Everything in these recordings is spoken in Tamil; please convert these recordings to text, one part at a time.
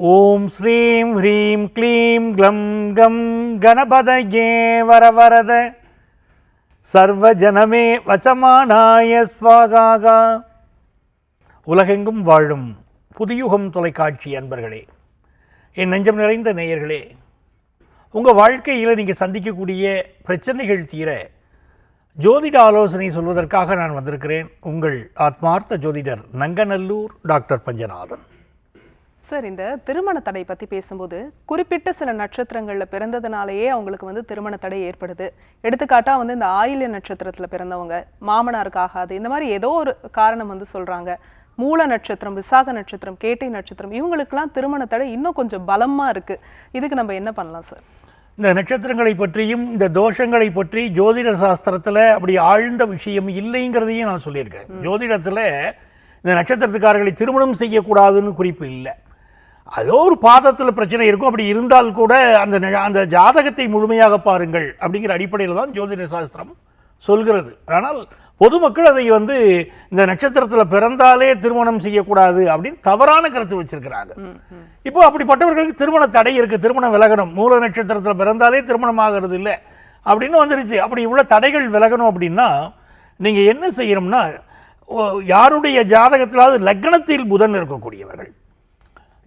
ஓம் ஸ்ரீம் ஹ்ரீம் க்ளீம் க்ளம் கம் கணபதயே வரவரத. சர்வஜனமே வச்சமானாய ஸ்வாகாகா. உலகெங்கும் வாழும் புதியுகம் தொலைக்காட்சி அன்பர்களே என் நெஞ்சம் நிறைந்த நேயர்களே உங்கள் வாழ்க்கையில் நீங்கள் சந்திக்கக்கூடிய பிரச்சனைகள் தீர ஜோதிட ஆலோசனை சொல்வதற்காக நான் வந்திருக்கிறேன் உங்கள் ஆத்மார்த்த ஜோதிடர் நங்கநல்லூர் டாக்டர் பஞ்சநாதன். சார் இந்த திருமண தடை பத்தி பேசும்போது குறிப்பிட்ட சில நட்சத்திரங்கள்ல பிறந்ததுனாலேயே அவங்களுக்கு வந்து திருமண தடை ஏற்படுது. எடுத்துக்காட்டா வந்து இந்த ஆயில்ய நட்சத்திரத்துல பிறந்தவங்க மாமனாருக்கு ஆகாது. இந்த மாதிரி ஏதோ ஒரு காரணம் வந்து சொல்றாங்க. மூல நட்சத்திரம் விசாக நட்சத்திரம் கேட்டை நட்சத்திரம் இவங்களுக்கெல்லாம் திருமண தடை இன்னும் கொஞ்சம் பலமா இருக்கு. இதுக்கு நம்ம என்ன பண்ணலாம் சார்? இந்த நட்சத்திரங்களை பற்றியும் இந்த தோஷங்களை பற்றி ஜோதிட சாஸ்திரத்தில் அப்படி ஆழ்ந்த விஷயம் இல்லைங்கிறதையும் நான் சொல்லியிருக்கேன். ஜோதிடத்தில் இந்த நட்சத்திரத்துக்காரர்களை திருமணம் செய்யக்கூடாதுன்னு குறிப்பு இல்லை. அதோ ஒரு பாதத்தில் பிரச்சனை இருக்கும். அப்படி இருந்தால் கூட அந்த அந்த ஜாதகத்தை முழுமையாக பாருங்கள் அப்படிங்கிற அடிப்படையில் தான் ஜோதிட சாஸ்திரம் சொல்கிறது. ஆனால் பொதுமக்கள் அதை வந்து இந்த நட்சத்திரத்தில் பிறந்தாலே திருமணம் செய்யக்கூடாது அப்படின்னு தவறான கருத்து வச்சிருக்கிறாங்க. இப்போ அப்படிப்பட்டவர்களுக்கு திருமண தடை இருக்கு. திருமணம் விலகணும். மூல நட்சத்திரத்தில் பிறந்தாலே திருமணம் ஆகிறது இல்லை அப்படின்னு வந்துருச்சு. அப்படி உள்ள தடைகள் விலகணும் அப்படின்னா நீங்க என்ன செய்யணும்னா யாருடைய ஜாதகத்திலாவது லக்னத்தில் புதன் இருக்கக்கூடியவர்கள்.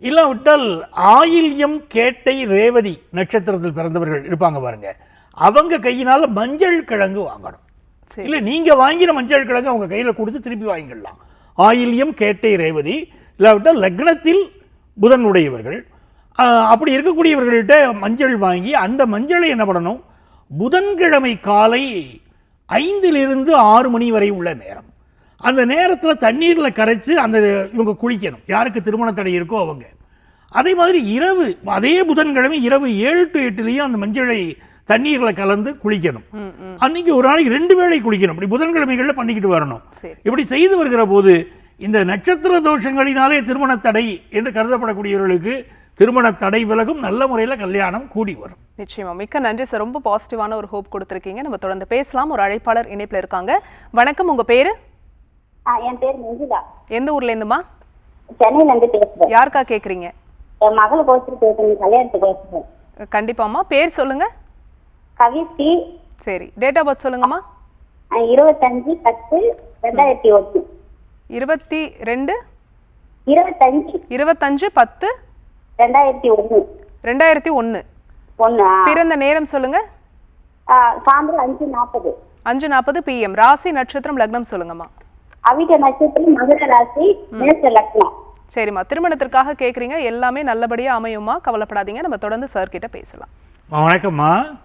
இல்லாவிட்டால் ஆயில்யம் கேட்டை ரேவதி நட்சத்திரத்தில் பிறந்தவர்கள் இருப்பாங்க பாருங்க. அவங்க கையினால மஞ்சள் கிழங்கு வாங்கணும். இல்லை நீங்க வாங்கின மஞ்சள் கிழங்கு அவங்க கையில கொடுத்து திருப்பி வாங்கிடலாம். ஆயில்யம் கேட்டை ரேவதி இல்லாவிட்டால் லக்னத்தில் புதன் உடையவர்கள் அப்படி இருக்கக்கூடியவர்கள்ட்ட மஞ்சள் வாங்கி அந்த மஞ்சளை என்ன பண்ணணும்? புதன்கிழமை காலை ஐந்திலிருந்து ஆறு மணி வரை உள்ள நேரம். அந்த நேரத்தில் தண்ணீரில் கரைச்சு அந்த இவங்க குளிக்கணும். யாருக்கு திருமண தடை இருக்கோ அவங்க. அதே மாதிரி இரவு அதே புதன்கிழமை இரவு ஏழு டு எட்டுலேயும் அந்த மஞ்சளை தண்ணீரில் கலந்து குளிக்கணும். அன்னைக்கு ஒரு நாளைக்கு ரெண்டு வேளை குளிக்கணும். இப்படி புதன்கிழமைகளில் பண்ணிக்கிட்டு வரணும். இப்படி செய்து வருகிற போது இந்த நட்சத்திர தோஷங்களினாலே திருமண தடை என்று கருதப்படக்கூடியவர்களுக்கு திருமண தடை விலகும். நல்ல முறையில் கல்யாணம் கூடி வரும். நிச்சயமா. மிக்க நன்றி சார். ரொம்ப பாசிட்டிவான ஒரு ஹோப் கொடுத்துருக்கீங்க. நம்ம தொடர்ந்து பேசலாம். ஒரு அழைப்பாளர் இணைப்புல இருக்காங்க. வணக்கம். உங்க பேரு? என் பேர் மஞ்சுளா எந்த ஊர்ல இருந்துமா சென்னையில இருந்து பேசுறேன். யாருக்கா கேக்குறீங்க? என் மகள் கோச்சிட்டு பேசுறேன் கல்யாணத்துக்கு பேசுறேன் கண்டிப்பாம்மா. பேர் சொல்லுங்க. கவிஸ்ரீ சரி. டேட் ஆஃப் பர்த் சொல்லுங்கம்மா. இருபத்தஞ்சு பத்து ரெண்டாயிரத்தி ஒன்று. இருபத்தி ரெண்டு இருபத்தஞ்சு. இருபத்தஞ்சு பத்து ரெண்டாயிரத்தி ஒன்று. ரெண்டாயிரத்தி ஒன்று. ஒன்று பிறந்த நேரம் சொல்லுங்க. சாயந்தரம் அஞ்சு நாற்பது. அஞ்சு நாற்பது பிஎம் ராசி நட்சத்திரம் லக்னம் சொல்லுங்கம்மா. அவிட்ட நட்சத்திரம் மகர ராசி மேச லக்னம். சரிம்மா. திருமணத்திற்காக கேக்குறீங்க. எல்லாமே நல்லபடியா அமையுமா? கவலைப்படாதீங்க. நம்ம தொடர்ந்து சார் கிட்ட பேசலாம். வணக்கம்மா.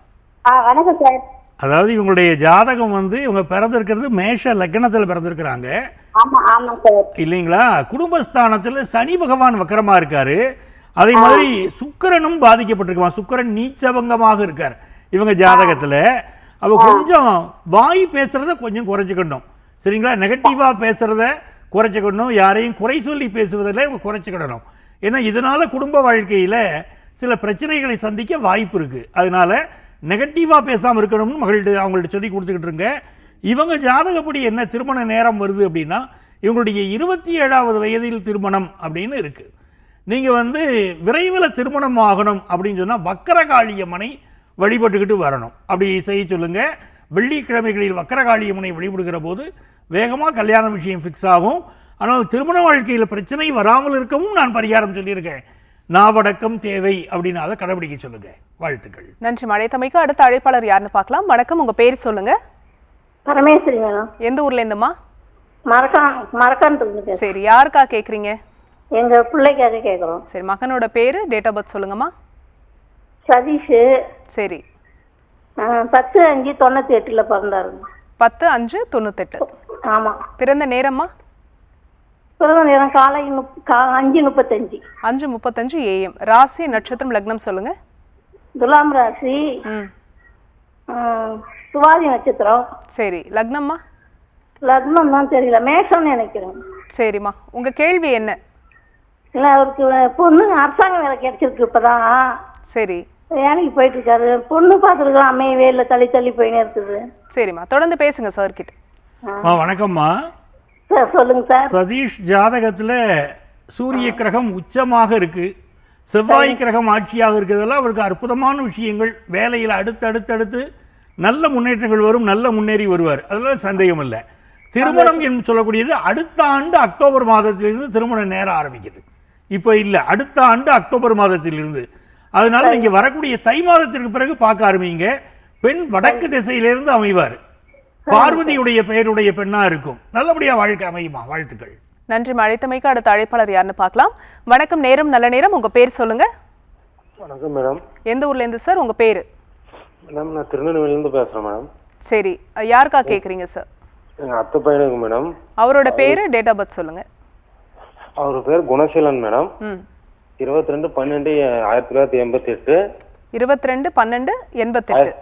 ஆ வணக்கம் சார் அதாவது இவங்களுடைய ஜாதகம் வந்து இவங்க பிறந்திருக்கிறது மேஷ லக்னத்தில் பிறந்திருக்கிறாங்க. ஆமா ஆமா சார் இல்லைங்களா? குடும்பஸ்தானத்தில் சனி பகவான் வக்கரமா இருக்காரு. அதே மாதிரி சுக்கிரனும் பாதிக்கப்பட்டிருக்குமா? சுக்கிரன் நீச்சபங்கமாக இருக்கார் இவங்க ஜாதகத்துல. அவ கொஞ்சம் வாய் பேசுறத கொஞ்சம் குறைச்சிக்கணும். சரிங்களா? நெகட்டிவாக பேசுகிறத குறைச்சிக்கணும். யாரையும் குறை சொல்லி பேசுவதில் குறைச்சிக்கிடணும். ஏன்னா இதனால் குடும்ப வாழ்க்கையில் சில பிரச்சனைகளை சந்திக்க வாய்ப்பு இருக்குது அதனால் நெகட்டிவாக பேசாமல் இருக்கணும்னு மகள்கிட்ட அவங்கள்ட்ட சொல்லி கொடுத்துக்கிட்டு இருங்க. இவங்க ஜாதகப்படி என்ன திருமண நேரம் வருது அப்படின்னா இவங்களுடைய இருபத்தி ஏழாவது வயதில் திருமணம் அப்படின்னு இருக்குது நீங்கள் வந்து விரைவில் திருமணம் ஆகணும் அப்படின்னு சொன்னால் வக்கரகாளியம்மனை வழிபட்டுக்கிட்டு வரணும். அப்படி செய்ய சொல்லுங்கள் வெள்ளிக்கிழமைகளில் வக்கரகாளியம்மனை வழிபடுகிற போது வேகமாக கல்யாண விஷயம் ஃபிக்ஸ் ஆகும். ஆனால் திருமண வாழ்க்கையில் பிரச்சனை வராமல் இருக்கவும் நான் பரிகாரம் சொல்லியிருக்கேன். நாவடக்கம் தேவை அப்படின்னு அதை கடைபிடிக்க சொல்லுங்க. வாழ்த்துக்கள். நன்றி மழைத்தமைக்கு அடுத்த அழைப்பாளர் யாருன்னு பார்க்கலாம். வணக்கம். உங்க பேர் சொல்லுங்க. பரமேஸ்வரி மேடம். எந்த ஊர்ல இருந்துமா மறக்கான் மறக்கான்னு சரி யாருக்கா கேக்குறீங்க? எங்க பிள்ளைக்காக கேட்குறோம் சரி மகனோட பேரு டேட் ஆஃப் பர்த் சொல்லுங்கம்மா. சதீஷ். சரி. பத்து அஞ்சு தொண்ணூத்தி எட்டுல பிறந்தாருங்க. பத்து அஞ்சு தொண்ணூத்தெட்டு. ஆமா. பிறந்த நேரம்மா? பிறந்த நேரம் காலை அஞ்சு முப்பத்தஞ்சு. அஞ்சு முப்பத்தஞ்சு ஏஎம் ராசி நட்சத்திரம் லக்னம் சொல்லுங்க. துலாம் ராசி சுவாதி நட்சத்திரம். சரி. லக்னம்மா? லக்னம் தான் தெரியல. மேஷம்னு நினைக்கிறேன். சரிம்மா. உங்க கேள்வி என்ன? இல்லை அவருக்கு பொண்ணு அரசாங்க வேலை கிடைச்சிருக்கு இப்பதான். சரி. வேலைக்கு போயிட்டு இருக்காரு. பொண்ணு பார்த்துருக்கோம் அமையவே இல்லை. தள்ளி தள்ளி போயினே இருக்குது. சரிம்மா. தொடர்ந்து பேசுங்க சார் அம்மா வணக்கம்மா. சார் சொல்லுங்க சார். சதீஷ் ஜாதகத்துல சூரிய கிரகம் உச்சமாக இருக்கு. செவ்வாய் கிரகம் ஆட்சியாக இருக்கிறதெல்லாம் அவருக்கு அற்புதமான விஷயங்கள். வேலையில் அடுத்து அடுத்து அடுத்து நல்ல முன்னேற்றங்கள் வரும் நல்ல முன்னேறி வருவார். அதெல்லாம் சந்தேகம் இல்லை திருமணம் என்று சொல்லக்கூடியது அடுத்த ஆண்டு அக்டோபர் மாதத்திலிருந்து திருமண நேரம் ஆரம்பிக்குது. இப்போ இல்லை அடுத்த ஆண்டு அக்டோபர் மாதத்திலிருந்து. அதனால நீங்க வரக்கூடிய தை மாதத்திற்கு பிறகு பார்க்க ஆரம்பிங்க. பெண் வடக்கு திசையிலிருந்து அமைவார். பார்வதியுடைய பெயருடைய பெண்ணா இருக்கும். நல்லபடியா வாழ்க்கை அமையுமா? வாழ்த்துக்கள். நன்றி அழைத்தமைக்கு அடுத்த அழைப்பாளர் யாருன்னு பார்க்கலாம். வணக்கம் நேரம் நல்ல நேரம். உங்க பேர் சொல்லுங்க. வணக்கம் மேடம். எந்த ஊர்ல இருந்து சார்? உங்க பேரு? மேடம் நான் திருநெல்வேலியிலேருந்து பேசுகிறேன் மேடம். சரி. யாருக்கா கேக்குறீங்க சார்? எங்கள் அத்தை பையனுக்கு மேடம். அவரோட பேரு டேட் ஆஃப் பர்த் சொல்லுங்க. அவர் பேர் குணசீலன் மேடம். ம். இருபத்தி ரெண்டு பன்னெண்டு ஆயிரத்தி தொள்ளாயிரத்தி எண்பத்தி எட்டு. இருபத்தி ரெண்டு பன்னெண்டு எண்பத்தெட்டு.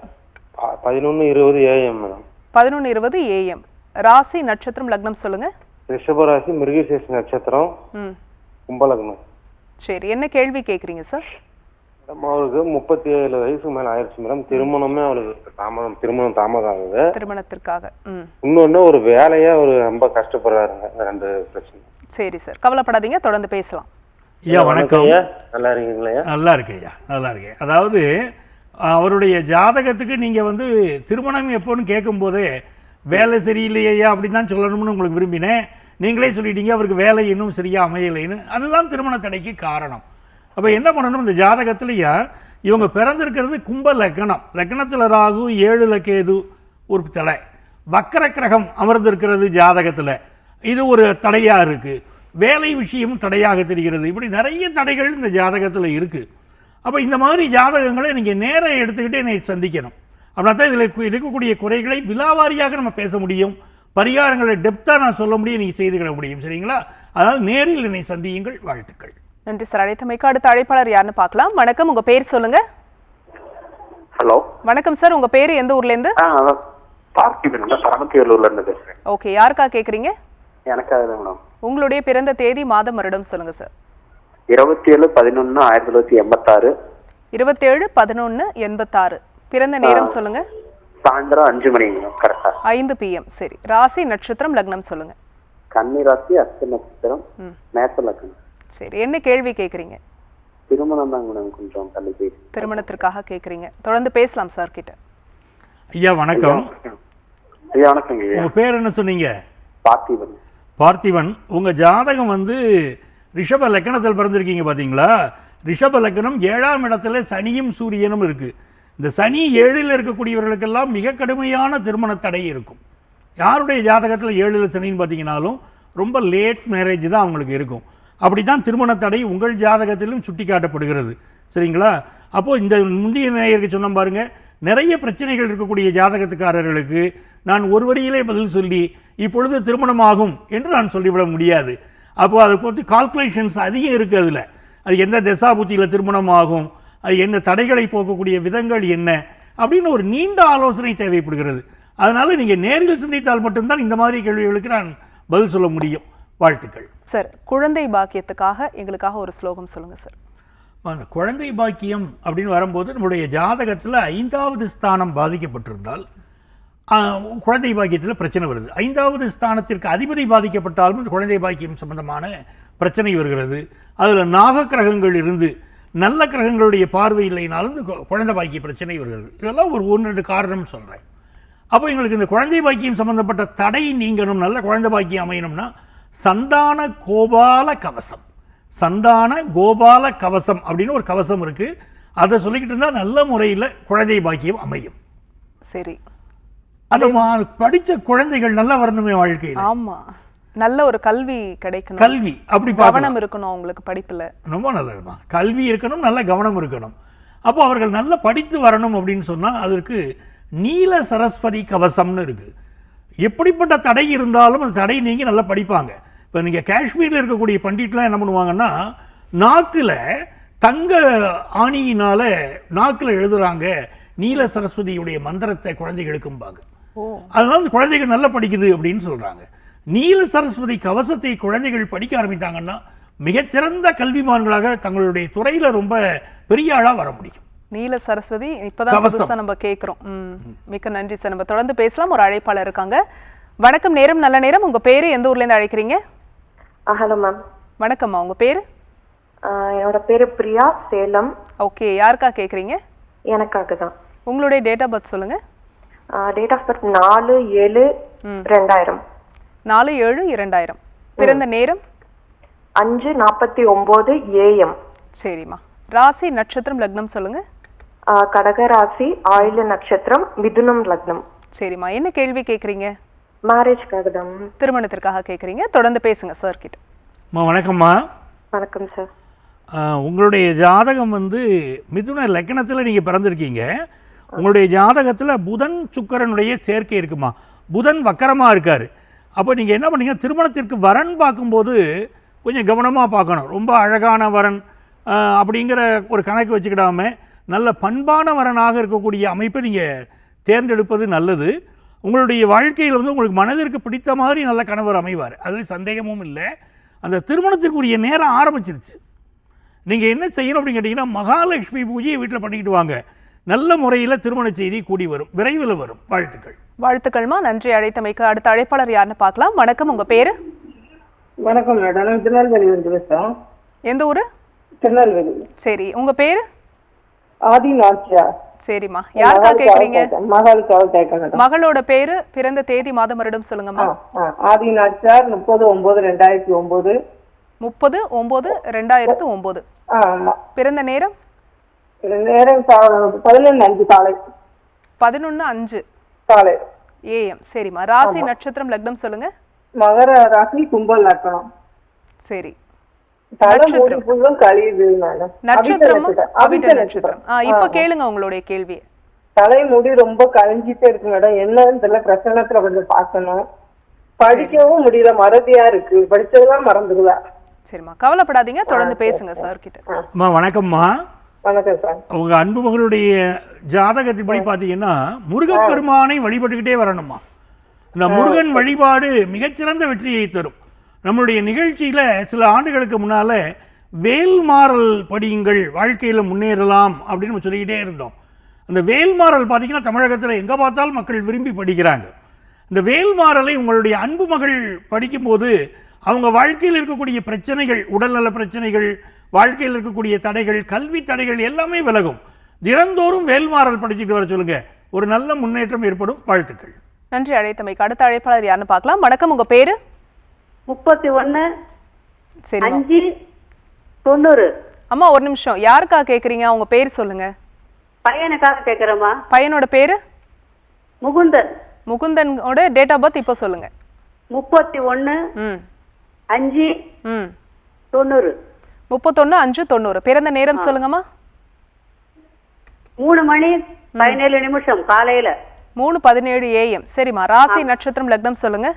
பதினொன்று இருபது ஏஎம் மேடம். பதினொன்று இருபது ஏஎம் ராசி நட்சத்திரம் லக்னம் சொல்லுங்க. ரிஷபராசி மிருகசேஷ நட்சத்திரம் கும்பலக்னம் சரி என்ன கேள்வி கேக்குறீங்க சார் மேடம் அவருக்கு முப்பத்தி ஏழு வயசுக்கு மேலே ஆயிடுச்சு மேடம். திருமணமே அவளுக்கு தாமதம் திருமணம் தாமதம் ஆகுது திருமணத்திற்காக ம். இன்னொன்று ஒரு வேலையே அவர் ரொம்ப கஷ்டப்படுறாருங்க இந்த ரெண்டு பிரச்சனை சரி சார் கவலைப்படாதீங்க தொடர்ந்து பேசலாம். ஐயா வணக்கம். ஐயா. நல்லா இருக்கீங்களா? நல்லா இருக்கு ஐயா நல்லா இருக்கு அதாவது அவருடைய ஜாதகத்துக்கு நீங்கள் வந்து திருமணம் எப்போன்னு கேட்கும்போது வேலை சரியில்லையா அப்படின்னு தான் சொல்லணும்னு உங்களுக்கு விரும்பினேன். நீங்களே சொல்லிட்டீங்க அவருக்கு வேலை இன்னும் சரியா அமையலைன்னு. அதுதான் திருமண தடைக்கு காரணம். அப்போ என்ன பண்ணணும்? இந்த ஜாதகத்திலையா இவங்க பிறந்திருக்கிறது கும்ப லக்னம். லக்னத்தில் ராகு ஏழு கேது ஒரு தடை. வக்கர கிரகம் அமர்ந்திருக்கிறது ஜாதகத்தில். இது ஒரு தடையாக இருக்குது வேலை விஷயமும் தடையாக தெரிகிறது. இப்படி நிறைய தடைகள் இந்த ஜாதகத்தில் இருக்குது அப்போ இந்த மாதிரி ஜாதகங்களை நீங்கள் நேரம் எடுத்துக்கிட்டு என்னை சந்திக்கணும். அப்படின்னா தான் இதில் இருக்கக்கூடிய குறைகளை விலாவாரியாக நம்ம பேச முடியும். பரிகாரங்களை டெப்த்தாக நான் சொல்ல முடியும் நீங்கள் செய்துக்கிட முடியும். சரிங்களா? அதாவது நேரில் என்னை சந்தியுங்கள் வாழ்த்துக்கள். நன்றி சார். அழைத்தமைக்கு அடுத்த அழைப்பாளர் யாருன்னு பார்க்கலாம். வணக்கம். உங்க பேர் சொல்லுங்க. ஹலோ. வணக்கம் சார். உங்க பேர் எந்த ஊர்ல இருந்து? பார்த்திபன். பேசுறேன். ஓகே. யாருக்கா கேக்குறீங்க? எனக்காக மேடம். உங்களுடைய பிறந்த தேதி மாதம் வருடம் சொல்லுங்க சார். இருபத்தி ஏழு பதினொன்று ஆயிரத்தி தொள்ளாயிரத்தி எண்பத்தாறு. இருபத்தேழு பதினொன்று எண்பத்தாறு. பிறந்த நேரம் சொல்லுங்க. சாயந்தரம் அஞ்சு மணி. கரெக்டா. ஐந்து பிஎம் சரி. ராசி நட்சத்திரம் லக்னம் சொல்லுங்க. கன்னி ராசி அஸ்த நட்சத்திரம் ம். மேச லக்னம். சரி. என்ன கேள்வி கேக்குறீங்க? திருமணம் தான் மேடம் கொஞ்சம் தள்ளி போயிடுச்சு திருமணத்திற்காக கேக்குறீங்க. தொடர்ந்து பேசலாம் சார் கிட்ட. ஐயா வணக்கம். ஐயா வணக்கங்க ஐயா. உங்கள் பேர் என்ன சொன்னீங்க? பார்த்திபன். பார்த்திபன். உங்கள் ஜாதகம் வந்து ரிஷப லக்கணத்தில் பிறந்திருக்கீங்க பார்த்தீங்களா ரிஷப லக்கணம் ஏழாம் இடத்துல சனியும் சூரியனும் இருக்குது இந்த சனி ஏழில் இருக்கக்கூடியவர்களுக்கெல்லாம் மிக கடுமையான திருமண தடை இருக்கும். யாருடைய ஜாதகத்தில் ஏழில் சனின்னு பார்த்தீங்கன்னாலும் ரொம்ப லேட் மேரேஜ் தான் அவங்களுக்கு இருக்கும். அப்படி தான் திருமண தடை உங்கள் ஜாதகத்திலும் சுட்டி காட்டப்படுகிறது சரிங்களா? அப்போது இந்த முந்தைய நேயருக்கு சொன்ன பாருங்கள் நிறைய பிரச்சனைகள் இருக்கக்கூடிய ஜாதகத்துக்காரர்களுக்கு நான் ஒரு வரியிலே பதில் சொல்லி இப்பொழுது திருமணமாகும் என்று நான் சொல்லிவிட முடியாது. அப்போ அதை பொறுத்து கால்குலேஷன்ஸ் அதிகம் இருக்குது அதில். அது எந்த தசாபுத்தியில் திருமணம் ஆகும் அது என்ன தடைகளை போக்கக்கூடிய விதங்கள் என்ன? அப்படின்னு ஒரு நீண்ட ஆலோசனை தேவைப்படுகிறது. அதனால் நீங்கள் நேரில் சிந்தித்தால் மட்டும்தான் இந்த மாதிரி கேள்விகளுக்கு நான் பதில் சொல்ல முடியும். வாழ்த்துக்கள். சார் குழந்தை பாக்கியத்துக்காக எங்களுக்காக ஒரு ஸ்லோகம் சொல்லுங்க சார். குழந்தை பாக்கியம் அப்படின்னு வரும்போது நம்முடைய ஜாதகத்தில் ஐந்தாவது ஸ்தானம் பாதிக்கப்பட்டிருந்தால் குழந்தை பாக்கியத்தில் பிரச்சனை வருது. ஐந்தாவது ஸ்தானத்திற்கு அதிபதி பாதிக்கப்பட்டாலும் இந்த குழந்தை பாக்கியம் சம்பந்தமான பிரச்சனை வருகிறது. அதில் நாக கிரகங்கள் இருந்து நல்ல கிரகங்களுடைய பார்வை இல்லைனாலும் இந்த குழந்தை பாக்கிய பிரச்சனை வருகிறது. இதெல்லாம் ஒரு ஒன்று ரெண்டு காரணம் சொல்கிறேன் அப்போ எங்களுக்கு இந்த குழந்தை பாக்கியம் சம்பந்தப்பட்ட தடை நீங்கணும் நல்ல குழந்தை பாக்கியம் அமையணும்னா சந்தான கோபால கவசம். சந்தான கோபால கவசம் அப்படின்னு ஒரு கவசம் இருக்குது அதை சொல்லிக்கிட்டு இருந்தால் நல்ல முறையில் குழந்தை பாக்கியம் அமையும். சரி. அந்த மா- படிச்ச குழந்தைகள் நல்லா வரணுமே வாழ்க்கையில். ஆமா. நல்ல ஒரு கல்வி கிடைக்கணும். கல்வி அப்படி கவனம் இருக்கணும் அவங்களுக்கு படிப்புல. ரொம்ப நல்லதுமா. கல்வி இருக்கணும் நல்ல கவனம் இருக்கணும். அப்போ அவர்கள் நல்லா படித்து வரணும் அப்படின்னு சொன்னால் அதற்கு நீல சரஸ்வதி கவசம்னு இருக்கு. எப்படிப்பட்ட தடை இருந்தாலும் அந்த தடை நீங்கி நல்லா படிப்பாங்க. இப்போ நீங்கள் காஷ்மீரில் இருக்கக்கூடிய பண்டிட்லாம் என்ன பண்ணுவாங்கன்னா நாக்கில் தங்க ஆணியினால நாக்கில் எழுதுறாங்க நீல சரஸ்வதியுடைய மந்திரத்தை குழந்தைகளுக்கும்பாங்க அதனால அந்த குழந்தைகள் நல்லா படிக்குது அப்படின்னு சொல்றாங்க. நீல சரஸ்வதி கவசத்தை குழந்தைகள் படிக்க ஆரம்பித்தாங்கன்னா மிகச்சிறந்த கல்விமான்களாக தங்களுடைய துறையில ரொம்ப பெரிய ஆளா வர முடியும். நீல சரஸ்வதி இப்பதான் கவசம். புதுசா நம்ம கேக்குறோம். ம். மிக்க நன்றி சார். நம்ம தொடர்ந்து பேசலாம். ஒரு அழைப்பாளர் இருக்காங்க. வணக்கம் நேரம் நல்ல நேரம். உங்க பேரு எந்த ஊர்ல இருந்து அழைக்கிறீங்க? ஹலோ மேம் வணக்கம்மா. உங்க பேரு? என்னோட பேரு பிரியா சேலம். ஓகே யாருக்கா கேக்குறீங்க? எனக்காக தான் உங்களுடைய டேட் ஆஃப் பர்த் சொல்லுங்க. டேட் ஆஃப் பர்த் நாலு ஏழு. ரெண்டாயிரம் நாலு ஏழு இரண்டாயிரம். பிறந்த நேரம்? அஞ்சு நாற்பத்தி ஒம்பது ஏஎம். சரிம்மா. ராசி நட்சத்திரம் லக்னம் சொல்லுங்க. கடகராசி ஆயுள நட்சத்திரம் மிதுனம் லக்னம். சரிம்மா. என்ன கேள்வி கேக்குறீங்க? மேரேஜ்க்காக தான். திருமணத்திற்காக கேக்குறீங்க. தொடர்ந்து பேசுங்க சார் கிட்ட. அம்மா வணக்கம்மா. வணக்கம் சார் உங்களுடைய ஜாதகம் வந்து மிதுன லக்னத்தில் நீங்கள் பிறந்திருக்கீங்க. உங்களுடைய ஜாதகத்தில் புதன் சுக்கரனுடைய சேர்க்கை இருக்குமா? புதன் வக்கரமாக இருக்கார். அப்போ நீங்கள் என்ன பண்ணீங்க திருமணத்திற்கு வரன் பார்க்கும்போது கொஞ்சம் கவனமாக பார்க்கணும். ரொம்ப அழகான வரன் அப்படிங்கிற ஒரு கணக்கு வச்சுக்கிடாம நல்ல பண்பான வரனாக இருக்கக்கூடிய அமைப்பை நீங்கள் தேர்ந்தெடுப்பது நல்லது. உங்களுடைய வாழ்க்கையில் வந்து உங்களுக்கு மனதிற்கு பிடித்த மாதிரி நல்ல கணவர் அமைவார். அதில் சந்தேகமும் இல்லை. அந்த திருமணத்திற்குரிய நேரம் ஆரம்பிச்சிருச்சு. நீங்கள் என்ன செய்யணும் அப்படின்னு கேட்டிங்கன்னா மகாலட்சுமி பூஜையை வீட்டில் பண்ணிக்கிட்டு வாங்க. நல்ல முறையில் திருமண செய்தி கூடி வரும். விரைவில் வரும். வாழ்த்துக்கள். வாழ்த்துக்கள்மா. நன்றி. அழைத்தமைக்கு அடுத்த அழைப்பாளர் யாருன்னு பார்க்கலாம். வணக்கம். உங்க பேரு? வணக்கம் மேடம். நான் திருநெல்வேலி எந்த ஊரு? திருநெல்வேலி. சரி. உங்க பேரு? ஆதி நாச்சியா. சரிம்மா. யாருக்கா கேக்குறீங்க? மகளுக்காக கேட்க மேடம். மகளோட பேரு? பிறந்த தேதி மாதம் வருடம் சொல்லுங்கம்மா. ஆதி நாச்சியார் முப்பது ஒன்பது ரெண்டாயிரத்தி ஒன்பது. முப்பது ஒன்பது ரெண்டாயிரத்து ஒன்பது. பிறந்த நேரம்? நேரம் பதினொன்று அஞ்சு காலை. பதினொன்னு அஞ்சு. காலை. ஏஎம். சரிம்மா. ராசி நட்சத்திரம் லக்னம் சொல்லுங்க. மகர ராசி கும்பல் லக்கணம் சரி. கேளுங்க உங்களுடைய கேள்வி தலை முடி ரொம்ப கழிஞ்சிட்டே இருக்கு மேடம் என்னன்னு தெரியல பிரசன்னத்துல கொஞ்சம் பார்க்கணும். படிக்கவும் முடியல மறதியா இருக்கு. படிச்சதெல்லாம் மறந்துடுவா சரிம்மா. கவலைப்படாதீங்க. தொடர்ந்து பேசுங்க சார். கிட்ட அம்மா வணக்கம்மா. வணக்கம் சார். உங்கள் அன்பு மகளுடைய ஜாதகத்தின்படி பார்த்தீங்கன்னா முருகப்பெருமானை வழிபட்டுக்கிட்டே வரணுமா? இந்த முருகன் வழிபாடு மிகச்சிறந்த வெற்றியை தரும். நம்மளுடைய நிகழ்ச்சியில் சில ஆண்டுகளுக்கு முன்னால் வேல்மாறல் படியுங்கள் வாழ்க்கையில் முன்னேறலாம் அப்படின்னு நம்ம சொல்லிக்கிட்டே இருந்தோம். அந்த வேல்மாறல் பார்த்தீங்கன்னா தமிழகத்தில் எங்கே பார்த்தாலும் மக்கள் விரும்பி படிக்கிறாங்க. இந்த வேல்மாறலை உங்களுடைய அன்பு மகள் படிக்கும்போது அவங்க வாழ்க்கையில் இருக்கக்கூடிய பிரச்சனைகள் உடல்நல பிரச்சனைகள் வாழ்க்கையில் இருக்கக்கூடிய தடைகள் கல்வி தடைகள் எல்லாமே விலகும். தினந்தோறும் வேல்மாறல் படிச்சுட்டு வர சொல்லுங்க. ஒரு நல்ல முன்னேற்றம் ஏற்படும். வாழ்த்துக்கள். நன்றி அழைத்தமைக்கு. அடுத்த அழைப்பாளர் யாருன்னு பார்க்கலாம். வணக்கம் உங்க பேரு? முப்பத்தி சரி அஞ்சு தொண்ணூறு. அம்மா ஒரு நிமிஷம். யாருக்கா கேக்குறீங்க? உங்க பேர் சொல்லுங்க. பையனுக்காக கேக்குறேம்மா. பையனோட பேரு? முகுந்தன். முகுந்தனோட டேட் ஆஃப் பர்த் இப்போ சொல்லுங்க. முப்பத்தி ம். அஞ்சு ம். தொண்ணூறு. முப்பத்தொன்னு அஞ்சு தொண்ணூறு. பிறந்த நேரம் சொல்லுங்கம்மா. மூணு மணி பதினேழு நிமிஷம் காலையில. மூணு பதினேழு ஏஎம் சரிம்மா. ராசி நட்சத்திரம் லக்னம் சொல்லுங்க.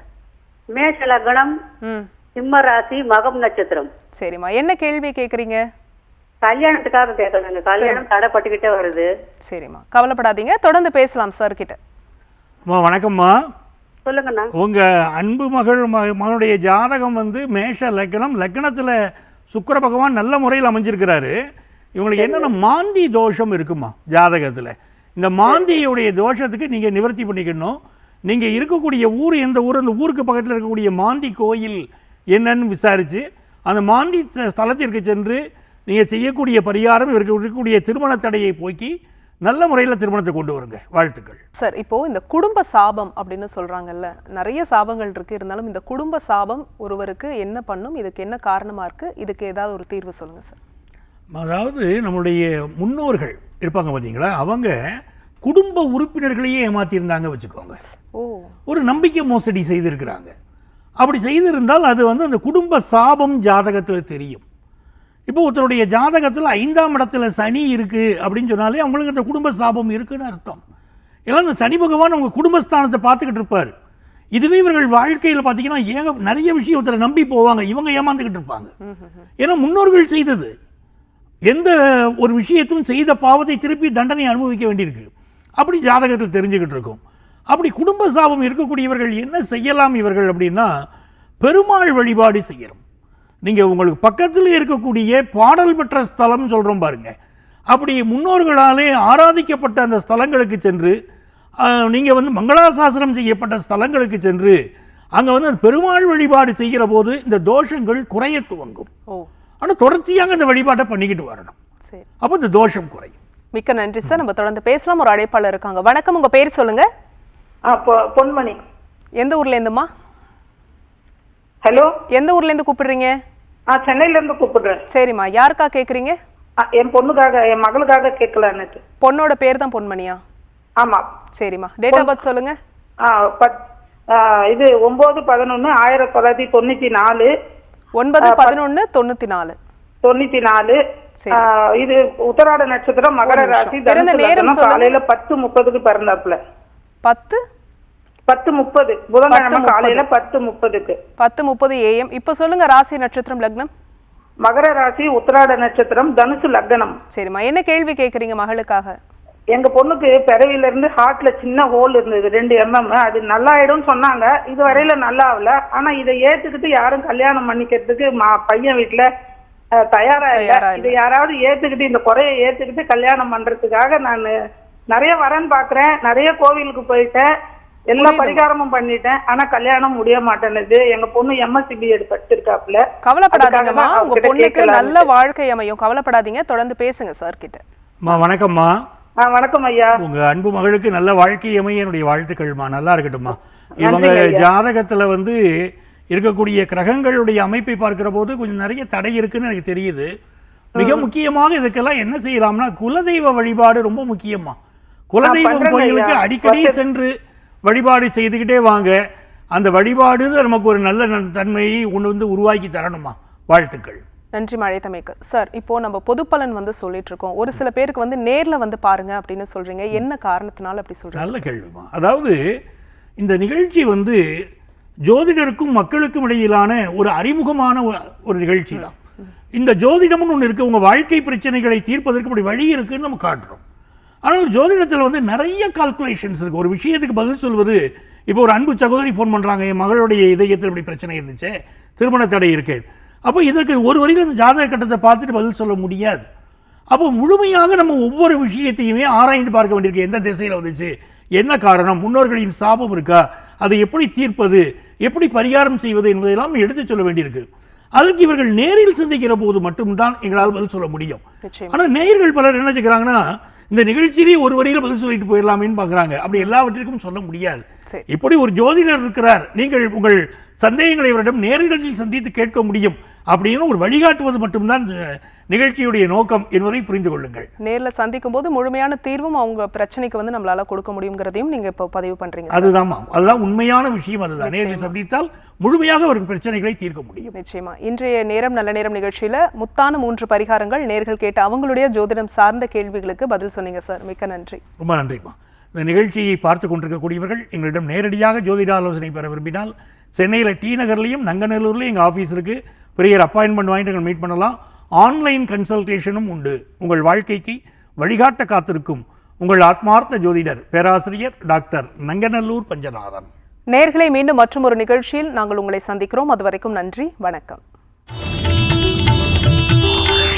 மேஷ லக்னம் ம். சிம்ம ராசி மகம் நட்சத்திரம். சரிம்மா. என்ன கேள்வி கேக்குறீங்க? கல்யாணத்துக்காக கேட்கறாங்க கல்யாணம் தடைப்பட்டுக்கிட்டே வருது. சரிம்மா. கவலைப்படாதீங்க. தொடர்ந்து பேசலாம் சார் கிட்ட அம்மா வணக்கம்மா. சொல்லுங்கண்ணா. உங்க அன்பு மகள் ம- மகளுடைய ஜாதகம் வந்து மேஷ லக்னம். லக்னத்தில் சுக்கிர பகவான் நல்ல முறையில் அமைஞ்சிருக்கிறாரு. இவங்களுக்கு என்னென்ன மாந்தி தோஷம் இருக்குமா ஜாதகத்தில்? இந்த மாந்தியுடைய தோஷத்துக்கு நீங்கள் நிவர்த்தி பண்ணிக்கணும். நீங்கள் இருக்கக்கூடிய ஊர் எந்த ஊர் அந்த ஊருக்கு பக்கத்தில் இருக்கக்கூடிய மாந்தி கோயில் என்னன்னு விசாரித்து அந்த மாந்தி ஸ்த- ஸ்தலத்திற்கு சென்று நீங்கள் செய்யக்கூடிய பரிகாரம் இவருக்கு இருக்கக்கூடிய திருமண தடையை போக்கி நல்ல முறையில் திருமணத்தை கொண்டு வருங்க. வாழ்த்துக்கள். சார் இப்போ இந்த குடும்ப சாபம் அப்படின்னு சொல்றாங்கல்ல நிறைய சாபங்கள் இருக்கு. இருந்தாலும் இந்த குடும்ப சாபம் ஒருவருக்கு என்ன பண்ணும்? இதுக்கு என்ன காரணமா இருக்கு? இதுக்கு ஏதாவது ஒரு தீர்வு சொல்லுங்க சார். அதாவது நம்மளுடைய முன்னோர்கள் இருப்பாங்க பார்த்தீங்களா அவங்க குடும்ப உறுப்பினர்களையே ஏமாத்தியிருந்தாங்க வச்சுக்கோங்க. ஓ. ஒரு நம்பிக்கை மோசடி செய்திருக்கிறாங்க. அப்படி செய்திருந்தால் அது வந்து அந்த குடும்ப சாபம் ஜாதகத்தில் தெரியும். இப்போ ஒருத்தருடைய ஜாதகத்தில் ஐந்தாம் இடத்துல சனி இருக்குது அப்படின்னு சொன்னாலே அவங்களுக்கு அந்த குடும்ப சாபம் இருக்குதுன்னு அர்த்தம். எல்லாம் இந்த சனி பகவான் அவங்க குடும்பஸ்தானத்தை பார்த்துக்கிட்டு இருப்பார். இதுவே இவர்கள் வாழ்க்கையில் பார்த்தீங்கன்னா ஏக நிறைய விஷயம் ஒருத்தரை நம்பி போவாங்க. இவங்க ஏமாந்துக்கிட்டு இருப்பாங்க. ஏன்னா முன்னோர்கள் செய்தது. எந்த ஒரு விஷயத்தையும் செய்த பாவத்தை திருப்பி தண்டனை அனுபவிக்க வேண்டியிருக்கு. அப்படி ஜாதகத்தில் தெரிஞ்சுக்கிட்டு இருக்கும். அப்படி குடும்ப சாபம் இருக்கக்கூடியவர்கள் என்ன செய்யலாம் இவர்கள் அப்படின்னா பெருமாள் வழிபாடு செய்யணும். நீங்கள் உங்களுக்கு பக்கத்தில் இருக்கக்கூடிய பாடல் பெற்ற ஸ்தலம் சொல்கிறோம் பாருங்க. அப்படி முன்னோர்களாலே ஆராதிக்கப்பட்ட அந்த ஸ்தலங்களுக்கு சென்று நீங்கள் வந்து மங்களாசாசனம் செய்யப்பட்ட ஸ்தலங்களுக்கு சென்று அங்கே வந்து அந்த பெருமாள் வழிபாடு செய்கிற போது இந்த தோஷங்கள் குறைய துவங்கும். ஓ. ஆனால் தொடர்ச்சியாக இந்த வழிபாட்டை பண்ணிக்கிட்டு வரணும். சரி. அப்போ இந்த தோஷம் குறையும். மிக்க நன்றி சார். நம்ம தொடர்ந்து பேசலாம். ஒரு அழைப்பாளர் இருக்காங்க. வணக்கம். உங்க பேர் சொல்லுங்க. பொன்மணி. எந்த ஊர்ல இருந்துமா ஹலோ? எந்த ஊர்ல இருந்து கூப்பிடுறீங்க? ஆ சென்னையில இருந்து கூப்பிடுறேன். சரிம்மா யாருக்கா கேக்குறீங்க? என் பொண்ணுக்காக என் மகளுக்காக கேட்கலான்னுட்டு பொண்ணோட பேர் தான் பொன்மணியா? ஆமா. சரிம்மா டேட் ஆஃப் பர்த் சொல்லுங்க. ஆ பத் இது ஒன்பது பதினொன்னு ஆயிரத்தி தொள்ளாயிரத்தி தொண்ணூத்தி நாலு. ஒன்பது பதினொன்னு தொண்ணூத்தி நாலு. தொண்ணூத்தி நாலு. இது உத்தராட நட்சத்திரம் மகர. ராசி நேரம். காலையில பத்து முப்பதுக்கு பிறந்தாப்புல. பத்து? பத்து முப்பது. புதன்கிழமை. காலையில பத்து முப்பதுக்கு. பத்து முப்பது ஏஎம் இப்போ சொல்லுங்க ராசி நட்சத்திரம் லக்னம். மகர ராசி உத்தராட நட்சத்திரம் தனுசு லக்னம். சரிம்மா என்ன கேள்வி கேக்குறீங்க மகளுக்காக? எங்க பொண்ணுக்கு பிறவில இருந்து ஹார்ட்ல சின்ன ஹோல் இருந்தது ரெண்டு எம்எம் அது நல்லாயிடும் சொன்னாங்க. இது வரையில நல்லா ஆகல ஆனா இதை ஏத்துக்கிட்டு யாரும் கல்யாணம் பண்ணிக்கிறதுக்கு மா- பையன் வீட்டுல தயாரா இல்ல. இதை யாராவது ஏத்துக்கிட்டு இந்த குறைய ஏத்துக்கிட்டு கல்யாணம் பண்றதுக்காக நான் நிறைய வரன் பாக்குறேன். நிறைய கோவிலுக்கு போயிட்டேன். எல்லா. பரிகாரமும் பண்ணிட்டேன். ஆனா கல்யாணம் முடிய மாட்டேன்னுது. எங்க பொண்ணு எம்எஸ்சி பிஎட் படிச்சிருக்காப்புல. கவலைப்படாதீங்கம்மா. உங்க பொண்ணுக்கு. நல்ல வாழ்க்கை அமையும். கவலைப்படாதீங்க. தொடர்ந்து பேசுங்க சார் கிட்ட. வணக்கம்மா. வணக்கம் ஐயா. உங்க அன்பு மகளுக்கு நல்ல வாழ்க்கை அமைய என்னுடைய வாழ்த்துக்கள்மா. நல்லா இருக்கட்டும்மா. இவங்க. ஜாதகத்துல வந்து இருக்கக்கூடிய கிரகங்களுடைய அமைப்பை பார்க்கிற போது கொஞ்சம் நிறைய தடை இருக்குன்னு எனக்கு தெரியுது. மிக முக்கியமாக இதுக்கெல்லாம் என்ன செய்யலாம்னா குலதெய்வ வழிபாடு ரொம்ப முக்கியமா குலதெய்வம் கோயிலுக்கு. அடிக்கடி சென்று வழிபாடு செய்துக்கிட்டே வாங்க. அந்த வழிபாடு நமக்கு ஒரு நல்ல தன்மையை கொண்டு வந்து உருவாக்கி தரணுமா? வாழ்த்துக்கள். நன்றி மழைத்தமைக்கு சார் இப்போ நம்ம பொதுப்பலன் வந்து சொல்லிட்டு இருக்கோம் ஒரு சில பேருக்கு வந்து நேர்ல வந்து பாருங்க அப்படின்னு சொல்றீங்க. என்ன காரணத்தினால அப்படி சொல்றீங்க? நல்ல கேள்விமா அதாவது இந்த நிகழ்ச்சி வந்து ஜோதிடருக்கும் மக்களுக்கும் இடையிலான ஒரு அறிமுகமான ஒரு- நிகழ்ச்சி தான் இந்த ஜோதிடம்னு ஒன்று இருக்கு. உங்க வாழ்க்கை பிரச்சனைகளை தீர்ப்பதற்கு இப்படி வழி இருக்குன்னு நம்ம காட்டுறோம். ஆனால் ஜோதிடத்தில் வந்து நிறைய கால்குலேஷன்ஸ் இருக்கு. ஒரு விஷயத்துக்கு பதில் சொல்வது இப்போ ஒரு அன்பு சகோதரி ஃபோன் பண்றாங்க என் மகளுடைய இதயத்தில் இப்படி பிரச்சனை இருந்துச்சு திருமண தடை இருக்கு. அப்போ இதற்கு ஒரு வரியில் அந்த ஜாதக கட்டத்தை பார்த்துட்டு பதில் சொல்ல முடியாது. அப்போ முழுமையாக நம்ம ஒவ்வொரு விஷயத்தையுமே ஆராய்ந்து பார்க்க வேண்டியிருக்கு. எந்த திசையில் வந்துச்சு? என்ன காரணம்? முன்னோர்களின் சாபம் இருக்கா? அதை எப்படி தீர்ப்பது? எப்படி பரிகாரம் செய்வது என்பதையெல்லாம் எடுத்து சொல்ல வேண்டியிருக்கு. அதுக்கு இவர்கள் நேரில் சந்திக்கிற போது மட்டும்தான் எங்களால் பதில் சொல்ல முடியும். ஆனால் நேயர்கள் பலர் என்ன செய்கிறாங்கன்னா இந்த நிகழ்ச்சியிலேயே ஒரு வரியில் பதில் சொல்லிட்டு போயிடலாமேன்னு பார்க்குறாங்க அப்படி எல்லாவற்றிற்கும் சொல்ல முடியாது. இப்படி ஒரு ஜோதிடர் இருக்கிறார் நீங்கள் உங்கள் சந்தேகங்களை இவரிடம் நேரடியில் சந்தித்து கேட்க முடியும் அப்படின்னு ஒரு வழிகாட்டுவது மட்டும்தான் நிகழ்ச்சியுடைய நோக்கம் என்பதை புரிந்து கொள்ளுங்கள். நேர்ல சந்திக்கும் போது முழுமையான தீர்வும் அவங்க பிரச்சனைக்கு வந்து நம்மளால கொடுக்க முடியுங்கிறதையும் நீங்க இப்போ பதிவு பண்றீங்க சார். அதுதான்மா அதுதான் உண்மையான விஷயம் அதுதான். நேரில் சந்தித்தால் முழுமையாக அவர்கள் பிரச்சனைகளை தீர்க்க முடியும். நிச்சயமா. இன்றைய நேரம் நல்ல நேரம் நிகழ்ச்சியில முத்தான மூன்று பரிகாரங்கள் நேர்கள் கேட்ட அவங்களுடைய ஜோதிடம் சார்ந்த கேள்விகளுக்கு பதில் சொன்னீங்க சார். மிக்க நன்றி. ரொம்ப நன்றிம்மா இந்த நிகழ்ச்சியை பார்த்து கொண்டிருக்கக்கூடியவர்கள் எங்களிடம் நேரடியாக ஜோதிட ஆலோசனை பெற விரும்பினால் சென்னையில் டி நகர்லையும் நங்கநல்லூர்லையும் எங்கள் ஆஃபீஸ் இருக்குது பெரியர் அப்பாயின்மெண்ட் வாங்கிட்டு எங்களை மீட் பண்ணலாம். ஆன்லைன் கன்சல்டேஷனும் உண்டு. உங்கள் வாழ்க்கைக்கு வழிகாட்ட காத்திருக்கும் உங்கள் ஆத்மார்த்த ஜோதிடர் பேராசிரியர் டாக்டர் நங்கநல்லூர் பஞ்சநாதன். நேர்களை மீண்டும் மற்றும் ஒரு நிகழ்ச்சியில் நாங்கள் உங்களை சந்திக்கிறோம். அதுவரைக்கும் நன்றி வணக்கம்.